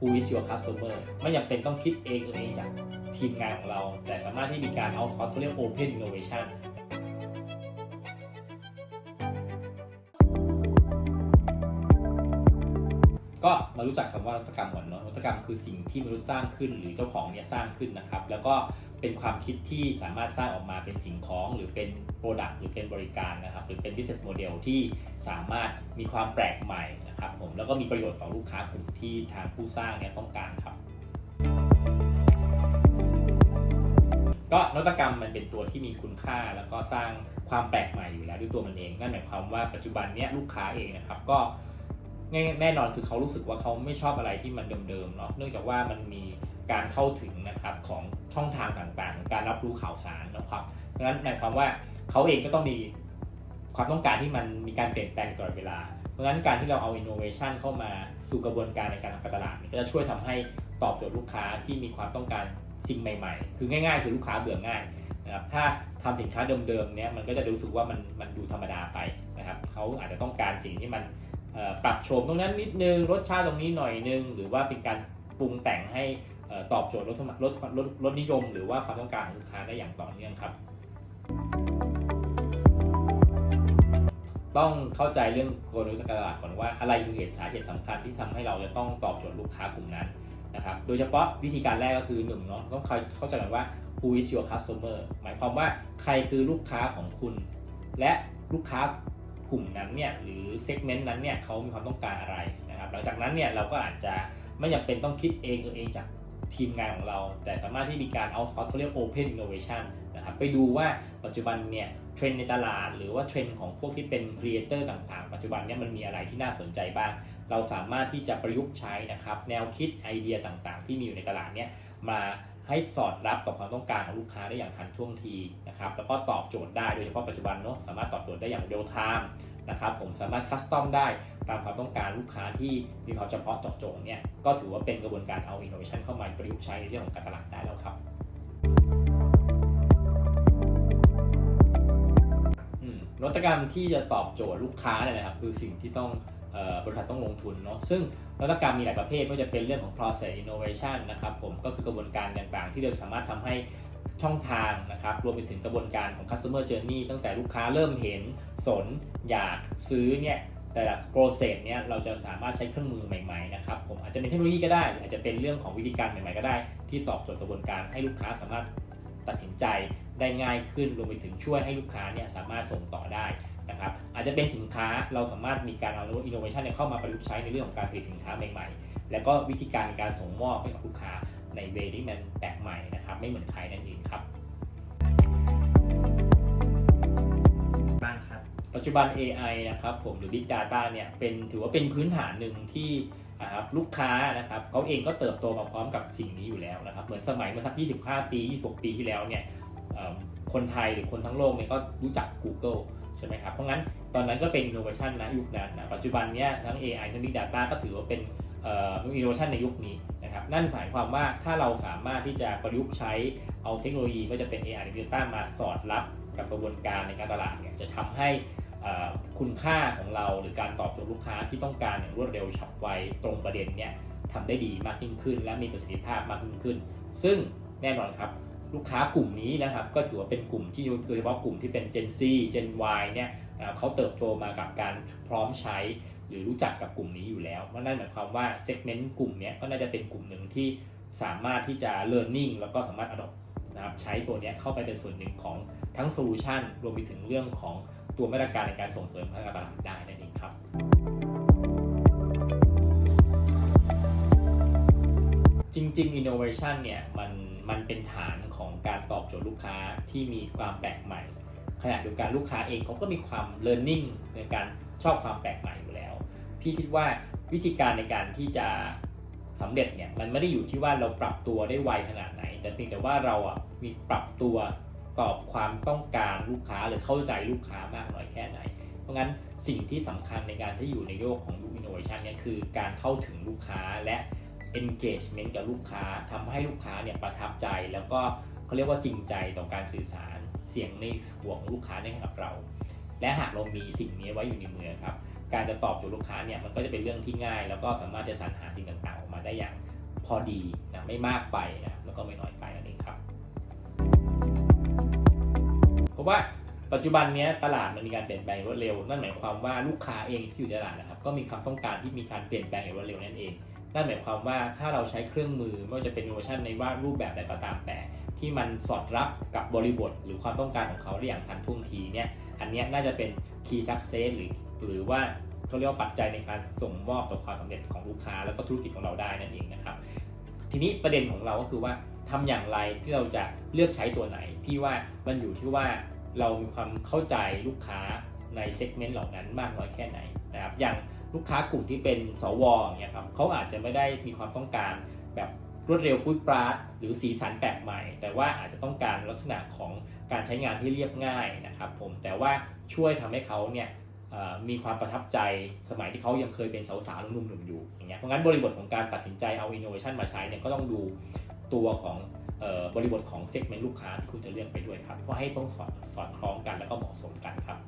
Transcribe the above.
Who is your customer ไม่จำเป็นต้องคิดเองเลยจากทีมงานของเรา แต่สามารถที่มีการ outsource เขาเรียก open innovation ก็มารู้จักคำว่านวัตกรรมก่อนเนาะนวัตกรรมคือสิ่งที่มนุษย์สร้างขึ้น หรือเจ้าของเนี่ยสร้างขึ้นนะครับ แล้วก็เป็นความคิดที่สามารถสร้างออกมาเป็นสิ่งของ หรือเป็นโปรดักต์หรือเป็นบริการนะครับ หรือเป็น business model ที่สามารถมีความแปลกใหม่นะครับผมแล้วก็มีประโยชน์ต่อลูกค้ากลุ่มที่ทางผู้สร้างเนี่ยต้องการครับ ก็นวัตกรรมมันเป็นตัวที่มีคุณค่า แล้วก็สร้างความแปลกใหม่อยู่แล้วด้วยตัวมันเอง นั่นหมายความว่าปัจจุบันเนี้ยลูกค้าเองนะครับก็ แน่นอนคือเขารู้สึกว่าเขาไม่ชอบอะไรที่มันเดิมๆเนาะเนื่องจากว่ามันมีการเข้าถึงนะครับของช่องทางต่างๆของการรับรู้ข่าวสารนะครับดังนั้นหมายความว่าเขาเองก็ต้องมีความต้องการที่มันมีการเปลี่ยนแปลงตลอดเวลา เพราะฉะนั้นการที่เราเอา innovation เข้ามาสู่กระบวนการในการทำการตลาดก็จะช่วยทำให้ตอบโจทย์ลูกค้าที่มีความต้องการสิ่งใหม่ ๆ คือง่าย ๆ คือลูกค้าเบื่อง่ายนะครับถ้าทำสินค้าเดิมๆเนี้ยมันก็จะรู้สึกว่ามันมันดูธรรมดาไปนะครับเขาอาจจะต้องการสิ่งที่มัน ปรับโฉมตรงนั้นนิดนึงรสชาติตรงนี้หน่อยนึง หรือว่าเป็นการปรุงแต่งให้ตอบโจทย์รสสมัครลดลดลดนิยม หรือว่าความต้องการของลูกค้าได้อย่างต่อเนื่องครับ ต้องเข้าใจเรื่องกลยุทธ์การตลาดก่อนว่าอะไรคือเหตุสาเหตุสำคัญที่ทำให้เราจะต้องตอบโจทย์ลูกค้ากลุ่มนั้นนะครับโดยเฉพาะวิธีการแรกก็คือหนึ่งเนาะต้องเข้าใจกันว่า who is your customer หมายความว่าใครคือลูกค้าของคุณ และลูกค้า กลุ่มนั้นเนี่ยหรือ segment นั้นเนี่ยเขามีความต้องการอะไรนะครับหลังจากนั้นเนี่ยเราก็อาจจะไม่จำเป็นต้องคิดเองเองจากทีมงานของเรา แต่สามารถที่มีการ outsource เขาเรียก open innovation นะครับไปดูว่าปัจจุบันเนี่ยเทรนในตลาด หรือว่าเทรนของพวกที่เป็นครีเอเตอร์ต่างๆ ปัจจุบันเนี่ยมันมีอะไรที่น่าสนใจบ้าง เราสามารถที่จะประยุกต์ใช้นะครับแนวคิดไอเดียต่างๆ ที่มีอยู่ในตลาดเนี่ยมา ให้สอดรับกับความต้องการของลูกค้าได้อย่างทันท่วงทีนะครับแล้วก็ตอบโจทย์ได้โดยเฉพาะปัจจุบันเนาะสามารถตอบโจทย์ได้อย่างเรียลไทม์นะครับผมสามารถคัสตอมได้ตามความต้องการลูกค้าที่มีความเฉพาะเจาะจงเนี่ยก็ถือว่าเป็นกระบวนการเอาอินโนเวชันเข้ามาประยุกต์ใช้ในเรื่องของการตลาดได้แล้วครับอืมนวัตกรรมที่จะตอบโจทย์ลูกค้าเนี่ยนะครับ คือสิ่งที่ต้อง บริษัทต้องลงทุนเนาะซึ่งนวัตกรรมมีหลายประเภทไม่ว่าจะเป็นเรื่องของ process innovation นะครับผมก็คือกระบวนการต่างๆ ที่เราสามารถทำให้ช่องทางนะครับรวมไปถึงกระบวนการของ customer journey ตั้งแต่ลูกค้าเริ่มเห็นสนอยากซื้อเนี่ยแต่ละ process เนี่ยเราจะสามารถใช้เครื่องมือใหม่ๆนะครับผมอาจจะเป็นเทคโนโลยีก็ได้ อาจจะเป็นเรื่องของวิธีการใหม่ๆก็ได้ ที่ตอบโจทย์กระบวนการให้ลูกค้าสามารถตัดสินใจได้ง่ายขึ้นรวมไปถึงช่วยให้ลูกค้าเนี่ยสามารถส่งต่อได้ อาจจะเป็นสินค้าเราสามารถมีการเอาอินโนเวชันเข้ามาประยุกต์ใช้ในเรื่องของการผลิตสินค้าใหม่ๆ แล้วก็วิธีการในการส่งมอบให้กับลูกค้าในเวที่มันแปลกใหม่นะครับไม่เหมือนใครนั่นเองครับบ้างครับปัจจุบัน AI นะครับผมหรือ Big Data เนี่ยเป็นถือว่าเป็นพื้นฐานหนึ่งที่นะครับลูกค้านะครับเขาเองก็เติบโตมาพร้อมกับสิ่งนี้อยู่แล้วนะครับเหมือนสมัยเมื่อสัก 25 ปี 26 ปีที่แล้วเนี่ยเอ่อคนไทยหรือคนทั้งโลกเนี่ยก็รู้จัก Google ใช่ไหมครับเพราะงั้นตอนนั้นก็เป็น innovation นะยุคนั้นนะปัจจุบันเนี้ยทั้ง AI ทั้ง Big Data ก็ถือว่าเป็นเอ่อ innovation ในยุคนี้นะครับนั่นหมายความว่าถ้าเราสามารถที่จะประยุกต์ใช้เอาเทคโนโลยีไม่ว่าจะเป็น AI หรือ Big Data มาสอดรับกับกระบวนการในการตลาดเนี่ยจะทำให้เอ่อคุณค่าของเราหรือการตอบโจทย์ลูกค้าที่ต้องการอย่างรวดเร็วฉับไวตรงประเด็นเนี่ยทำได้ดีมากยิ่งขึ้น และมีประสิทธิภาพมากยิ่งขึ้น ซึ่งแน่นอนครับ ลูกค้ากลุ่มนี้นะครับก็ถือว่าเป็นกลุ่มที่โดยเฉพาะกลุ่มที่เป็น Gen Z Gen Y เนี่ยเขาเติบโตมากับการพร้อมใช้ หรือรู้จักกับกลุ่มนี้อยู่แล้วนั่นหมายความว่าเซกเมนต์กลุ่มนี้ก็น่าจะเป็นกลุ่มหนึ่งที่สามารถที่จะ learning แล้วก็สามารถ adopt นะครับใช้ตัวนี้เข้าไปเป็นส่วนหนึ่งของทั้งโซลูชันรวมไปถึงเรื่องของตัวมาตรการในการส่งเสริมพัฒนาตลาดได้นั่นเองครับ จริง ๆ innovation เนี่ยมันมันเป็นฐานของการตอบโจทย์ลูกค้าที่มีความแปลกใหม่ ขณะเดียวกันลูกค้าเองเขาก็มีความ learning ในการชอบความแปลกใหม่อยู่แล้ว พี่คิดว่าวิธีการในการที่จะสำเร็จเนี่ยมันไม่ได้อยู่ที่ว่าเราปรับตัวได้ไวขนาดไหน แต่เพียงแต่ว่าเราอะมีปรับตัวตอบความต้องการลูกค้าหรือเข้าใจลูกค้ามากน้อยแค่ไหน เพราะงั้นสิ่งที่สำคัญในการที่อยู่ในโลกของยุค innovation เนี่ยคือการเข้าถึงลูกค้าและ engagement กับลูกค้าทำให้ลูกค้าเนี่ยประทับใจ แล้วก็เขาเรียกว่าจริงใจต่อการสื่อสารเสียงในหัวของลูกค้าเนี่ยให้กับเรา และหากเรามีสิ่งนี้ไว้อยู่ในมือครับการจะตอบโจทย์ลูกค้าเนี่ยมันก็จะเป็นเรื่องที่ง่าย แล้วก็สามารถจะสรรหาสิ่งต่างๆออกมาได้อย่างพอดีนะไม่มากไปนะแล้วก็ไม่น้อยไปนั่นเองครับเพราะว่าปัจจุบันนี้ตลาดมันมีการเปลี่ยนแปลงรวดเร็ว นั่นหมายความว่าลูกค้าเองที่อยู่ตลาดนะครับก็มีความต้องการที่มีการเปลี่ยนแปลงอย่างรวดเร็วนั่นเอง นั่นหมายความว่าถ้าเราใช้เครื่องมือไม่ว่าจะเป็นโนเวชันในว่ารูปแบบใดก็ตามแต่ ที่มันสอดรับกับบริบท หรือความต้องการของเขาได้อย่างทันท่วงทีเนี่ยอันนี้น่าจะเป็น key success หรือหรือว่าเขาเรียกว่าปัจจัยในการส่งมอบต่อความสำเร็จของลูกค้า แล้วก็ธุรกิจของเราได้นั่นเองนะครับ ทีนี้ประเด็นของเราก็คือว่าทำอย่างไรที่เราจะเลือกใช้ตัวไหน พี่ว่ามันอยู่ที่ว่าเรามีความเข้าใจลูกค้าในเซกเมนต์เหล่านั้นมากน้อยแค่ไหนนะครับอย่าง ลูกค้ากลุ่มที่เป็นสวองเนี่ยครับเขาอาจจะไม่ได้มีความต้องการแบบรวดเร็วพุดปราดหรือสีสันแปลกใหม่ แต่ว่าอาจจะต้องการลักษณะของการใช้งานที่เรียบง่ายนะครับผมแต่ว่าช่วยทำให้เขาเนี่ยมีความประทับใจสมัยที่เขายังเคยเป็นสาวๆหนุ่มๆอยู่อย่างเงี้ยเพราะงั้นบริบทของการตัดสินใจเอา innovation มาใช้เนี่ยก็ต้องดูตัวของบริบทของ segment ลูกค้าที่คุณจะเลือกไปด้วยครับว่าให้ต้องสอดสอดคล้องกันแล้วก็เหมาะสมกันครับ